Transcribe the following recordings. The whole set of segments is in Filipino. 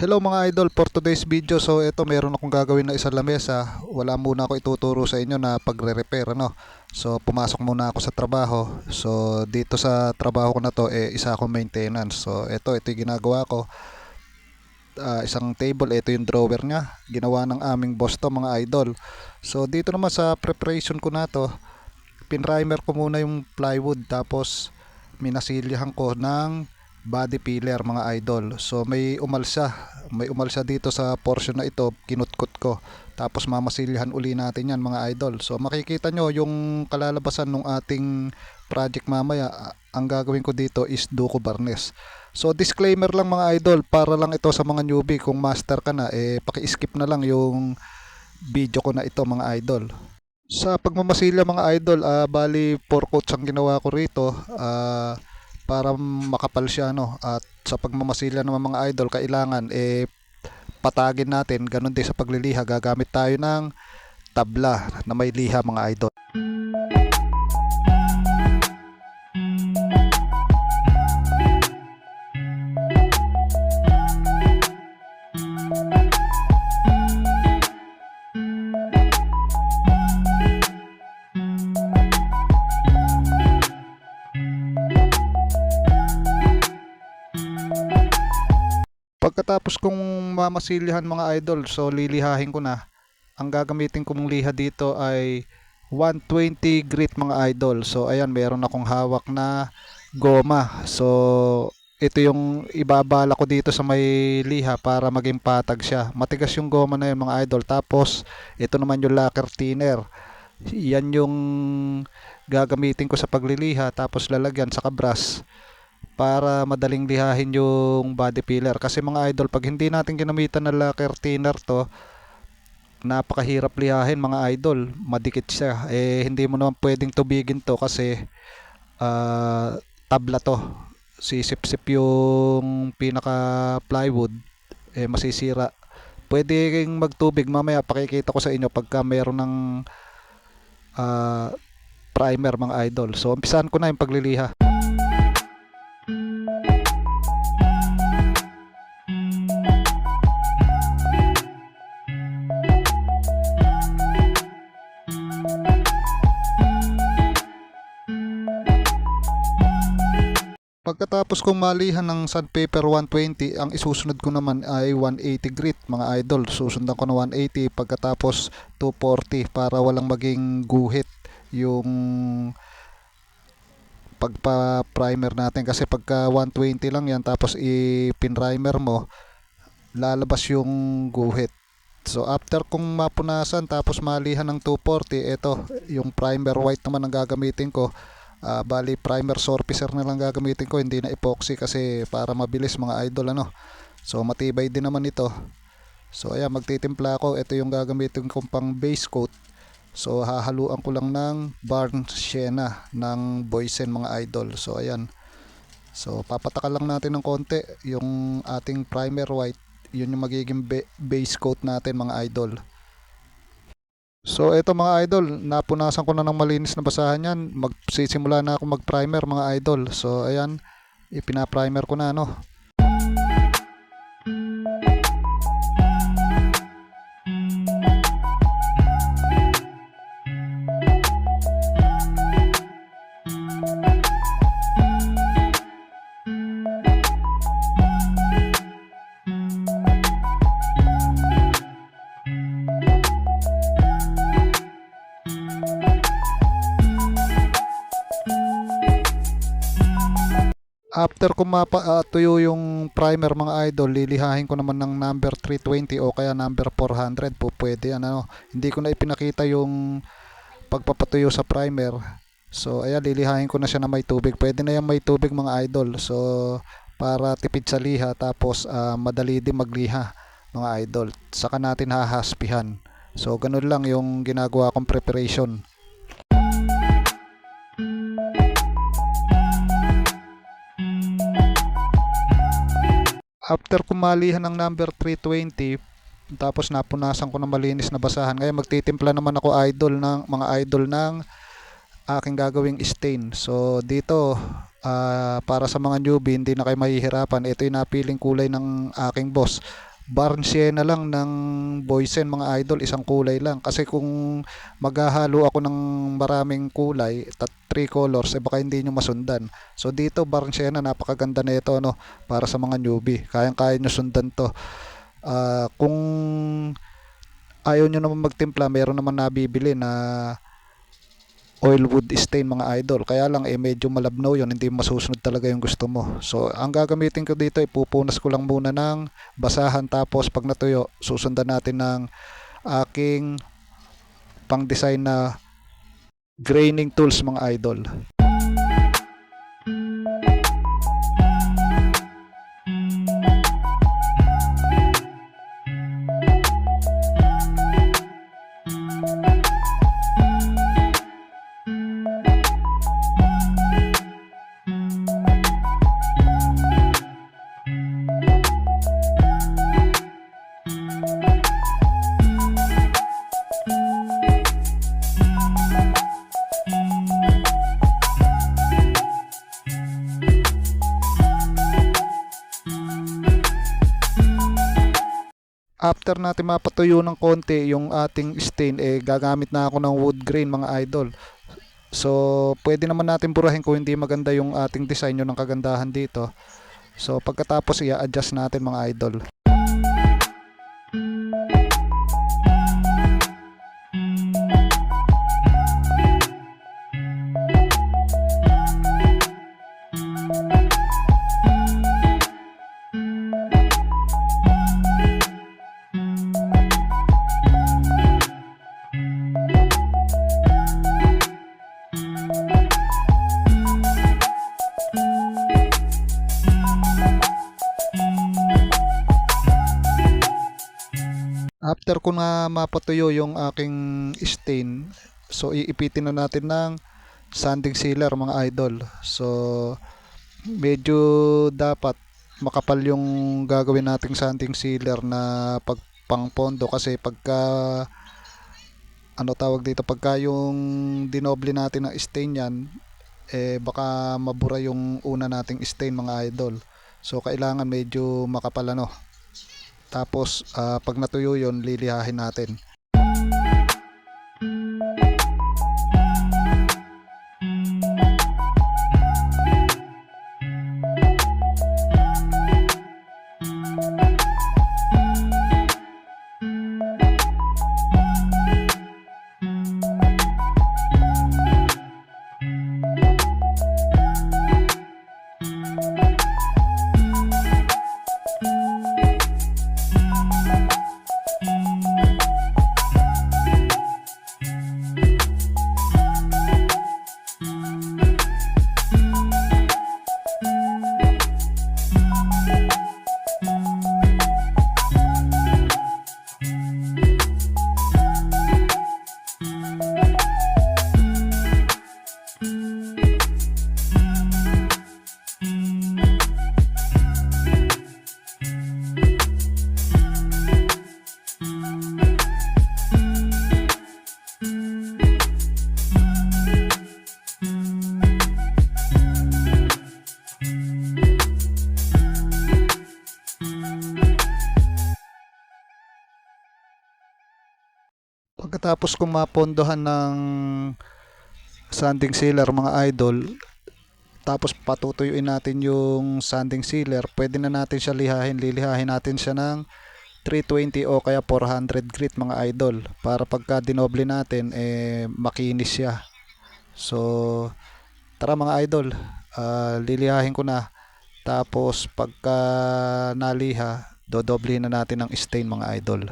Hello mga idol, for today's video, so ito meron akong gagawin na isang lamesa. Wala muna ako ituturo sa inyo na pagre-repair ano. So pumasok muna ako sa trabaho. So dito sa trabaho ko na to eh isa akong maintenance. So ito ito yung ginagawa ko. Ah, isang table, ito yung drawer niya. Ginawa ng aming boss to mga idol. So dito naman sa preparation ko na to, pinrimer ko muna yung plywood tapos minasilyahan ko ng body filler mga idol. So may umalsa, may umalsa dito sa portion na ito, kinutkot ko. Tapos mamasilyahan uli natin yan mga idol. So makikita nyo yung kalalabasan ng ating project mamaya. Ang gagawin ko dito is duko barnes. So disclaimer lang mga idol, para lang ito sa mga newbie. Kung master ka na, eh paki-skip na lang yung video ko na ito mga idol. Sa pagmamasilya mga idol, ah, bali 4 coats ang ginawa ko rito. Ah, para makapal siya no at sa pagmamasilya naman mga idol kailangan eh patagin natin ganun din sa pagliliha gagamit tayo ng tabla na may liha mga idol Pagkatapos kong mamasilyahan mga idol, so lilihahin ko na. Ang gagamitin kong liha dito ay 120 grit mga idol. So ayan, meron akong hawak na goma. So ito yung ibabala ko dito sa may liha para maging patag siya. Matigas yung goma na yun mga idol. Tapos ito naman yung lacquer thinner. Yan yung gagamitin ko sa pagliliha. Tapos lalagyan sa kabras para madaling lihahin yung body filler. Kasi mga idol, pag hindi natin ginamitan ng lacquer thinner to, napakahirap lihahin mga idol. Madikit siya. Eh, hindi mo naman pwedeng tubigin to kasi ah, tabla to. Sisip-sip yung pinaka plywood, eh masisira. Pwede magtubig mamaya pakikita ko sa inyo pagka meron ng ah, primer mga idol. So, umpisahan ko na yung pagliliha. Pagkatapos kong malihan ng sandpaper 120, ang isusunod ko naman ay 180 grit mga idol. Susundan ko na 180 pagkatapos 240 para walang maging guhit yung pagpa-primer natin kasi pagka 120 lang yan tapos i-pinrimer mo lalabas yung guhit. So after kong mapunasan tapos malihan ng 240, ito yung primer white naman ang gagamitin ko. Ah, bali primer surfacer na lang gagamitin ko, hindi na epoxy kasi para mabilis mga idol ano. So matibay din naman ito. So ayan, magtitimpla ako. Ito yung gagamitin kong pang base coat. So hahaluan ko lang ng barn sienna ng Boysen mga idol. So ayan. So papatakan lang natin ng konti yung ating primer white. Yun yung magiging ba- base coat natin mga idol. So eto mga idol, napunasan ko na ng malinis na basahan yan. Magsisimula na ako mag-primer mga idol. So ayan, ipina-primer ko na no. After ko mapatuyo yung primer mga idol, lilihahin ko naman ng number 320 o kaya number 400 po pwede. Ano, hindi ko na ipinakita yung pagpapatuyo sa primer. So ayan, lilihahin ko na siya na may tubig. Pwede na yan may tubig mga idol. So para tipid sa liha tapos ah, madali din magliha mga idol. Saka natin hahaspihan. So ganun lang yung ginagawa kong preparation. After kumalihan ng number 320 tapos napunasan ko ng malinis na basahan. Ngayon magtitimpla naman ako idol ng mga idol ng aking gagawing stain. So dito ah, para sa mga newbie hindi na kayo mahihirapan. Ito yung napiling kulay ng aking boss Barnsiena lang ng Boysen mga idol, isang kulay lang. Kasi kung maghahalo ako ng maraming kulay, tat three colors, eh baka hindi nyo masundan. So dito Barnsiena, napakaganda na ito no, para sa mga newbie. Kayang-kaya nyo sundan to. Ah, kung ayaw nyo naman magtimpla, meron naman nabibili na oil wood stain mga idol. Kaya lang eh medyo malabnaw yun, hindi masusunod talaga yung gusto mo. So ang gagamitin ko dito, ipupunas ko lang muna ng basahan tapos pag natuyo, susundan natin ng aking pang design na graining tools mga idol. After natin mapatuyo ng konti yung ating stain, eh gagamit na ako ng wood grain mga idol. So, pwede naman natin burahin kung hindi maganda yung ating design yun ng kagandahan dito. So, pagkatapos i-adjust natin mga idol. After ko na mapatuyo yung aking stain, so iipitin na natin ng sanding sealer mga idol. So medyo dapat makapal yung gagawin nating sanding sealer na pagpangpondo kasi pagka ano tawag dito pagka yung dinoble natin ng stain yan eh baka mabura yung una nating stain mga idol. So kailangan medyo makapal ano. Tapos ah, pag natuyo yon lilihahin natin. Pagkatapos kong mapondohan ng sanding sealer mga idol, tapos patutuyuin natin yung sanding sealer, pwede na natin siya lihahin. Lilihahin natin siya ng 320 o kaya 400 grit mga idol para pagka dinoble natin eh makinis siya. So tara mga idol, ah, lilihahin ko na. Tapos pagka naliha, dodoblehin na natin ng stain mga idol.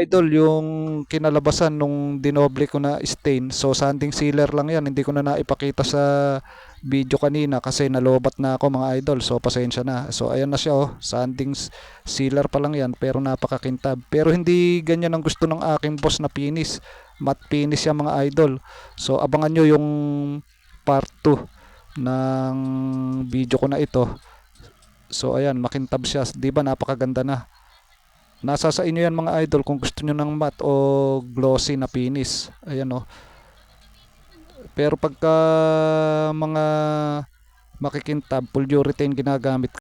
Idol, yung kinalabasan nung dinoble ko na stain. So sanding sealer lang yan. Hindi ko na naipakita sa video kanina kasi nalobat na ako mga idol. So pasensya na. So ayan na siya oh. Sanding sealer pa lang yan pero napakakintab. Pero hindi ganyan ang gusto ng aking boss na finish. Matte finish yan mga idol. So abangan nyo yung part 2 ng video ko na ito. So ayan, makintab siya. 'Di ba napakaganda na. Nasa sa inyo yan mga idol kung gusto nyo ng matte o glossy na finish. Ayan oh. Pero pagka mga makikintab, polyurethane ginagamit